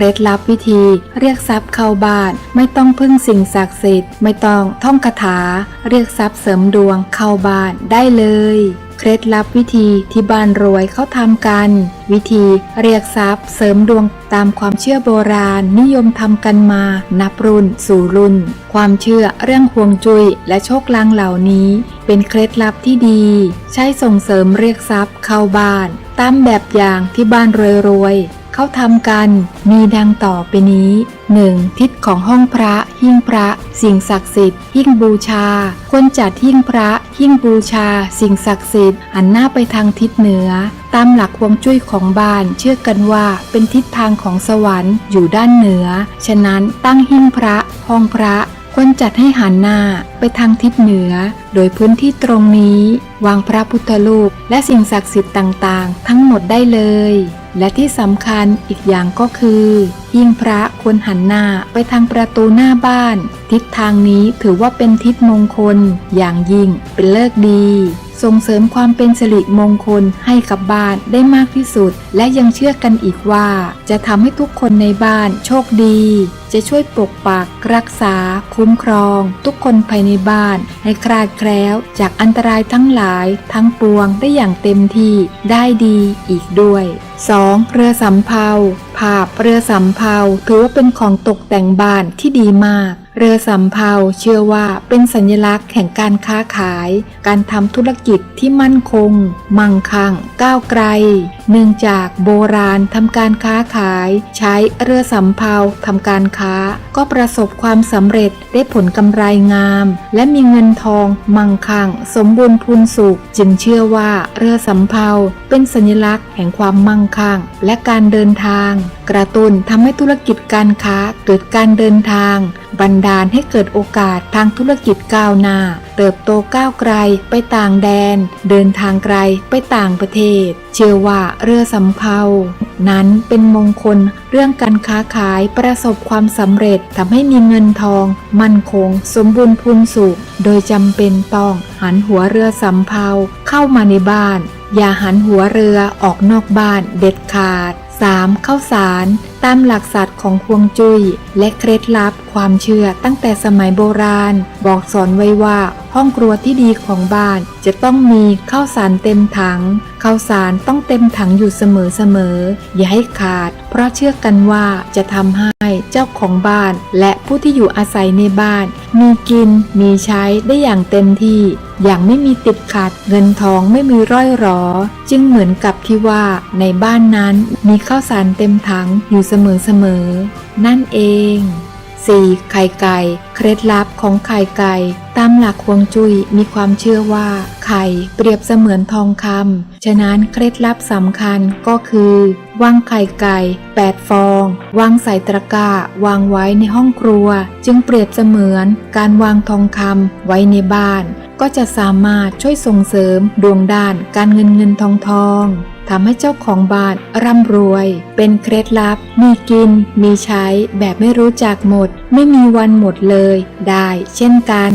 เคล็ดลับวิธี เรียกทรัพย์เข้าบ้าน ไม่ต้องพึ่งสิ่งศักดิ์สิทธิ์ ไม่ต้องท่องคาถา เรียกทรัพย์เสริมดวงเข้าบ้านได้เลยเคล็ดลับวิธีที่บ้านรวยเขาทำกัน วิธีเรียกทรัพย์เสริมดวงตามความเชื่อโบราณนิยมทำกันมา นับรุ่นสู่รุ่น ความเชื่อเรื่องห่วงจุ้ยและโชคลางเหล่านี้ เป็นเคล็ดลับที่ดี ใช้ส่งเสริมเรียกทรัพย์เข้าบ้าน ตามแบบอย่างที่บ้านรวยๆ เขาทำกัน มีดังต่อไปนี้ 1. ทิศของห้องพระ หิ้งพระ สิ่งศักดิ์สิทธิ์ หิ้งบูชาควรจัดหิ้งพระ หิ้งบูชา สิ่งศักดิ์สิทธิ์หันหน้าไปทางทิศเหนือ ตามหลักฮวงจุ้ยของบ้าน เชื่อกันว่าเป็นทิศทางของสวรรค์อยู่ด้านเหนือ ฉะนั้นตั้งหิ้งพระ ห้องพระควรจัดให้หันหน้าไปทางทิศเหนือ โดยพื้นที่ตรงนี้ วางพระพุทธรูปและสิ่งศักดิ์สิทธิ์ต่างๆ ทั้งหมดได้เลย และที่สำคัญอีกอย่างก็คือ หิ้งพระควรหันหน้าไปทางประตูหน้าบ้าน ทิศทางนี้ถือว่าเป็นทิศมงคล อย่างยิ่งเป็นเลิกดี ส่งเสริมความเป็นสิริมงคลให้กับบ้านได้มากที่สุด และยังเชื่อกันอีกว่า จะทำให้ทุกคนในบ้านโชคดี จะช่วยปกปักรักษา คุ้มครอง ทุกคนภายในบ้าน ให้คลาดแคล้ว จากอันตรายทั้งหลายทั้งปวงได้อย่างเต็มที่ได้ดีอีกด้วย 2. เรือสำเภา ภาพเรือสำเภาถือว่าเป็นของตกแต่งบ้านที่ดีมาก เรือสำเภาเชื่อว่าเป็นสัญลักษณ์แห่งการค้าขาย การทำธุรกิจที่มั่นคง มั่งคั่ง ก้าวไกล เนื่องจากโบราณทำการค้าขาย ใช้เรือสำเภาทำการค้า ก็ประสบความสำเร็จได้ผลกำไรงาม และมีเงินทอง มั่งคั่ง สมบูรณ์พูนสุข จึงเชื่อว่าเรือสำเภาเป็นสัญลักษณ์แห่งความมั่งคั่ง และการเดินทาง กระตุ้นทำให้ธุรกิจการค้าเกิดการเดินทาง บันดาลให้เกิดโอกาสทางธุรกิจก้าวหน้า เติบโตก้าวไกลไปต่างแดน เดินทางไกลไปต่างประเทศ เชื่อว่าเรือสำเภานั้นเป็นมงคลเรื่องการค้าขายประสบความสำเร็จทำให้มีเงินทอง มั่นคง สมบูรณ์พูนสุข โดยจำเป็นต้องหันหัวเรือสำเภาเข้ามาในบ้าน อย่าหันหัวเรือออกนอกบ้านเด็ดขาด 3. ข้าวสาร ตามหลักศาสตร์ของควงจุย้ยและเคล็ดลับความเชื่อตั้งแต่สมัยโบราณ บอกสอนไว้ว่าห้องครัวที่ดีของบ้าน จะต้องมีข้าวสารเต็มถังข้าวสารต้องเต็มถังอยู่เสมอๆอย่าให้ขาด เพราะเชื่อกันว่าจะทำให้ เจ้าของบ้าน และผู้ที่อยู่อาศัยในบ้าน มีกินมีใช้ได้อย่างเต็มที่ อย่างไม่มีติดขัด เงินทองไม่มีร่อยหรอ จึงเหมือนกับที่ว่าในบ้านนั้นมีข้าวสารเต็มถังอยู่เสมอๆนั่นเอง 4. ไข่ไก่ เคล็ดลับของไข่ไก่ ตามหลักฮวงจุ้ยมีความเชื่อว่า ไข่เปรียบเสมือนทองคำ ฉะนั้นเคล็ดลับสำคัญก็คือวางไข่ไก่ 8 ฟอง วางใส่ตะกร้าวางไว้ในห้องครัว จึงเปรียบเสมือนการวางทองคำไว้ในบ้าน ก็จะสามารถช่วยส่งเสริมดวงด้านการเงินเงินทองทอง ทำให้เจ้าของบ้านร่ำรวย เป็นเคล็ดลับ มีกิน มีใช้แบบไม่รู้จักหมด ไม่มีวันหมดเลย ได้เช่นกัน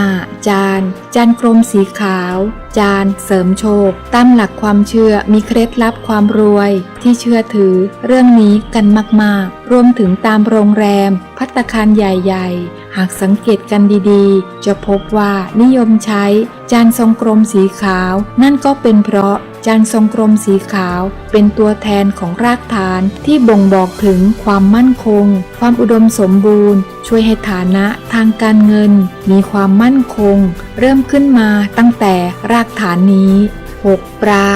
5. จาน จานกลมสีขาว จานเสริมโชคตามหลักความเชื่อมีเคล็ดลับความรวย ที่เชื่อถือเรื่องนี้กันมาก ๆ รวมถึงตามโรงแรม พัตตาคารใหญ่ ๆ หากสังเกตกันดีๆ จะพบว่านิยมใช้ จานทรงกลมสีขาว นั่นก็เป็นเพราะ จานทรงกลมสีขาวเป็นตัวแทนของรากฐานที่บ่งบอกถึงความมั่นคง ความอุดมสมบูรณ์ ช่วยให้ฐานะทางการเงิน มีความมั่นคง เริ่มขึ้นมาตั้งแต่รากฐานนี้ 6. ปลา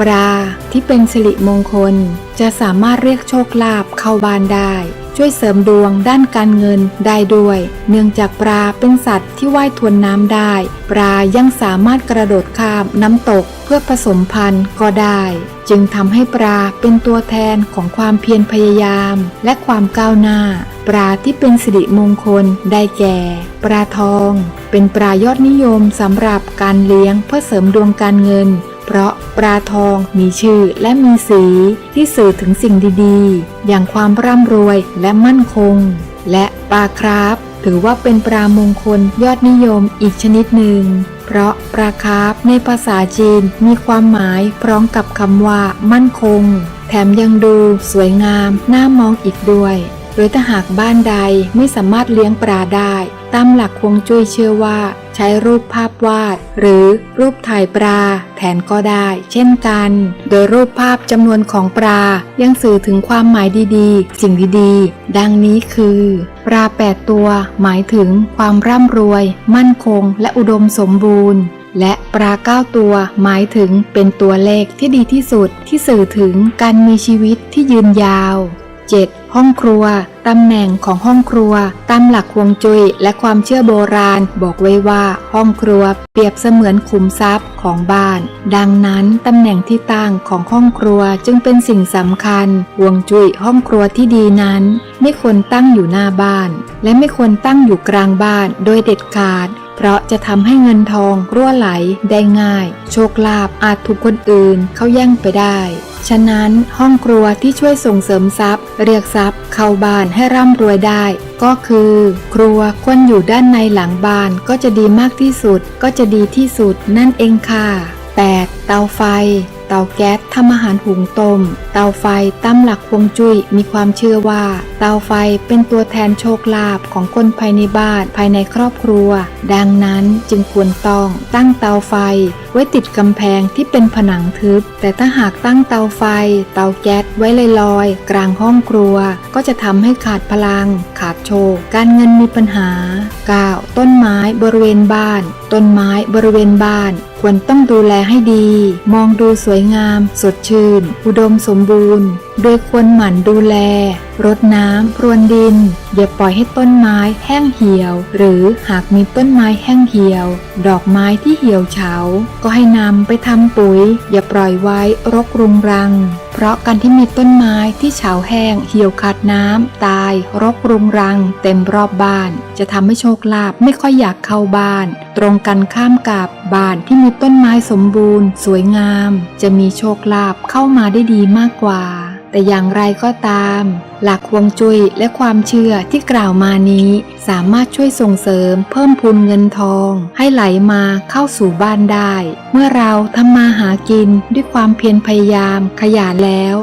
ปลาที่เป็นสิริมงคล จะสามารถเรียกโชคลาภเข้าบ้านได้ ช่วยเสริมดวงด้านการเงินได้ด้วย เนื่องจากปลาเป็นสัตว์ที่ว่ายทวนน้ำได้ ปลายังสามารถกระโดดข้ามน้ำตกเพื่อผสมพันธุ์ก็ได้ จึงทำให้ปลาเป็นตัวแทนของความเพียรพยายาม และความก้าวหน้า ปลาที่เป็นสิริมงคลได้แก่ ปลาทอง เป็นปลายอดนิยมสำหรับการเลี้ยงเพื่อเสริมดวงการเงิน เพราะปลาทองมีชื่อและมีสีที่สื่อถึงสิ่งดีๆ อย่างความร่ำรวยและมั่นคง และปลาคราฟถือว่าเป็นปลามงคลยอดนิยมอีกชนิดหนึ่ง เพราะปลาคาร์ฟในภาษาจีนมีความหมายพร้อมกับคำว่า มั่นคง แถมยังดูสวยงามน่ามองอีกด้วย โดยถ้าหากบ้านใดไม่สามารถเลี้ยงปลาได้ ตามหลักฮวงจุ้ยเชื่อว่า ใช้รูปภาพวาด หรือรูปถ่ายปลา แทนก็ได้ เช่นกัน โดยรูปภาพจำนวนของปลา ยังสื่อถึงความหมายดีๆ สิ่งดีๆ ดังนี้คือ ปลาแปดตัว หมายถึงความร่ำรวย มั่นคง และอุดมสมบูรณ์และปลาเก้าตัวหมายถึงเป็นตัวเลขที่ดีที่สุดที่สื่อถึงการมีชีวิตที่ยืนยาว 7. ห้องครัว ตำแหน่งของห้องครัว ตามหลักฮวงจุ้ยและความเชื่อโบราณ บอกไว้ว่าห้องครัวเปรียบเสมือนขุมทรัพย์ของบ้าน ดังนั้นตำแหน่งที่ตั้งของห้องครัวจึงเป็นสิ่งสำคัญฮวงจุ้ยห้องครัวที่ดีนั้น ไม่ควรตั้งอยู่หน้าบ้าน และไม่ควรตั้งอยู่กลางบ้านโดยเด็ดขาด เพราะจะทำให้เงินทองรั่วไหลได้ง่าย โชคลาภอาจถูกคนอื่นเขาแย่งไปได้ ฉะนั้นห้องครัวที่ช่วยส่งเสริมทรัพย์ เรียกทรัพย์ เข้าบ้านให้ร่ำรวยได้ ก็คือ ครัวควรอยู่ด้านในหลังบ้านก็จะดีมากที่สุด ก็จะดีที่สุดนั่นเองค่ะ 8. เตาไฟ เตาแก๊สทำอาหารหุงต้ม เตาไฟตามหลักฮวงจุ้ยมีความเชื่อว่า เตาไฟเป็นตัวแทนโชคลาภของคนภายในบ้านภายในครอบครัว ดังนั้นจึงควรต้องตั้งเตาไฟไว้ติดกำแพงที่เป็นผนังทึบ แต่ถ้าหากตั้งเตาไฟ เตาแก๊สไว้ลอยๆ กลางห้องครัว ก็จะทำให้ขาดพลัง ขาดโชคการเงินมีปัญหา 9. ต้นไม้บริเวณบ้าน ต้นไม้บริเวณบ้านควรต้องดูแลให้ดี มองดูสวยงาม สดชื่น อุดมสมบูรณ์ โดยควรหมั่นดูแล รดน้ำพรวนดินอย่าปล่อยให้ต้นไม้แห้งเหี่ยว หรือหากมีต้นไม้แห้งเหี่ยว ดอกไม้ที่เหี่ยวเฉา ก็ให้นำไปทำปุ๋ย อย่าปล่อยไว้รกรุงรัง เพราะการที่มีต้นไม้ที่เฉาแห้ง เหี่ยวขาดน้ำตาย รกรุงรัง เต็มรอบบ้าน จะทำให้โชคลาภไม่ค่อยอยากเข้าบ้าน ตรงกันข้ามกับบ้านที่มีต้นไม้สมบูรณ์ สวยงาม จะมีโชคลาภเข้ามาได้ดีมากกว่า แต่อย่างไรก็ตาม หลักฮวงจุ้ยและความเชื่อที่กล่าวมานี้ สามารถช่วยส่งเสริมเพิ่มพูนเงินทอง ให้ไหลมาเข้าสู่บ้านได้ เมื่อเราทำมาหากินด้วยความเพียรพยายามขยันแล้ว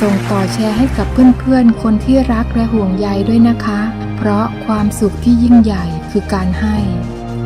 ส่งต่อแชร์ให้กับเพื่อนๆ คนที่รักและห่วงใยด้วยนะคะ เพราะความสุขที่ยิ่งใหญ่คือการให้